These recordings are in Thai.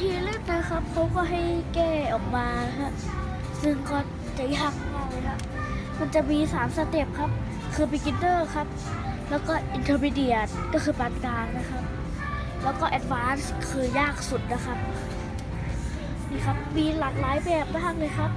ทีเขาก็ให้แก้ออกมาฮะซึ่งก็จะยากมากเลยครับมันจะมี 3 สเต็ปครับ คือ beginner ครับ แล้วก็ intermediate ก็คือปานกลางนะครับ แล้วก็ advanced คือยากสุดนะครับ นี่ครับ มีหลากหลายแบบมากเลยครับ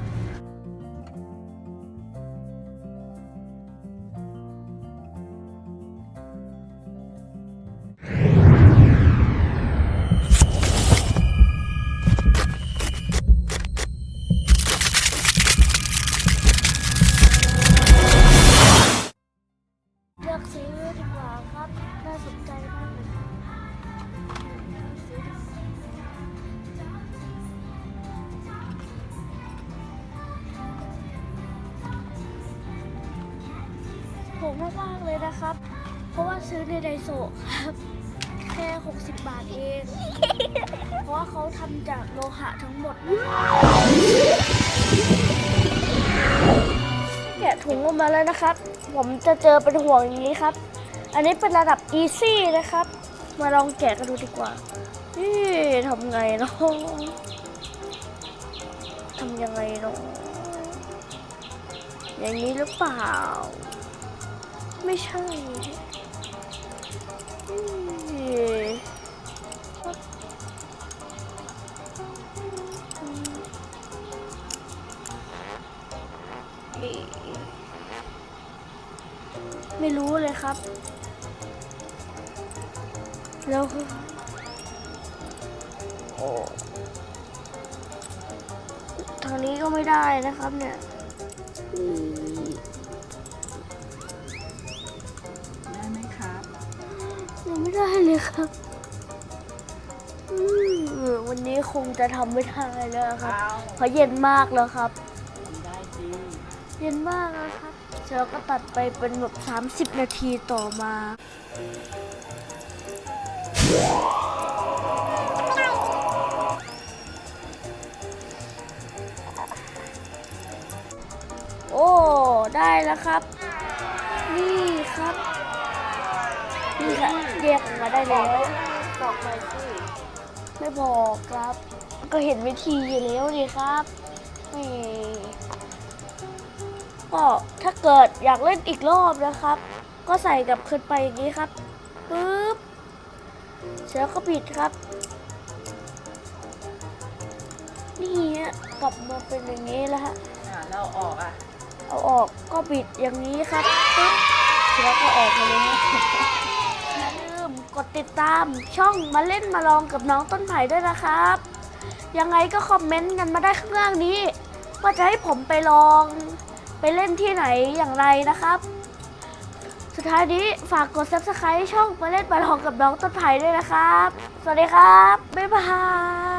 มากๆเลยนะครับ เพราะว่าซื้อในไดโซครับแค่ 60 บาทเอง เพราะว่าเขาทำจากโลหะทั้งหมดนะครับแกะถุงออกมาแล้วนะครับ ผมจะเจอเป็นห่วงอย่างนี้ครับ อันนี้เป็นระดับ easy นะครับ มาลองแกะกันดูดีกว่า นี่ทำไงเนาะทำยังไงเนาะอย่างนี้หรือเปล่า ไม่ใช่ไม่รู้เลยครับ แล้วโอ้ทางนี้ก็ไม่ได้นะครับเนี่ย ไม่ได้เลยครับอืมวันนี้คงจะทำไม่ได้แล้วครับเอาเพราะเย็นมากแล้วครับทำได้สิเย็นมากแล้วครับแล้วก็ตัดไปเป็นแบบ30 นาทีต่อมาโอ้ ได้แล้วครับ นี่ครับ นี่ค่ะเรียกออกมาได้แล้วบอกไปสิไม่บอกครับ ก็เห็นวิธีอยู่แล้วนี่ครับนี่ก็ถ้าเกิดอยากเล่นอีกรอบนะครับ ก็ใส่กลับคืนไปอย่างนี้ครับปึ๊บเสร็จแล้วก็ปิดครับ นี่ฮะกลับมาเป็นอย่างนี้แล้วฮะอ่าเราออกอะ เอาออกก็ปิดอย่างนี้ครับปึ๊บเสร็จแล้วก็ออกมาเลยฮะอย่าลืม กดติดตามช่องมาเล่นมาลองกับน้องต้นไผ่ด้วยนะครับ ยังไงก็คอมเมนต์กันมาได้ข้างล่างนี้ ว่าจะให้ผมไปลองไปเล่นที่ไหนอย่างไรนะครับ สุดท้ายนี้ฝากกด subscribe ช่องมาเล่นมาลองกับน้องต้นไผ่ด้วยนะครับ สวัสดีครับ บ๊ายบาย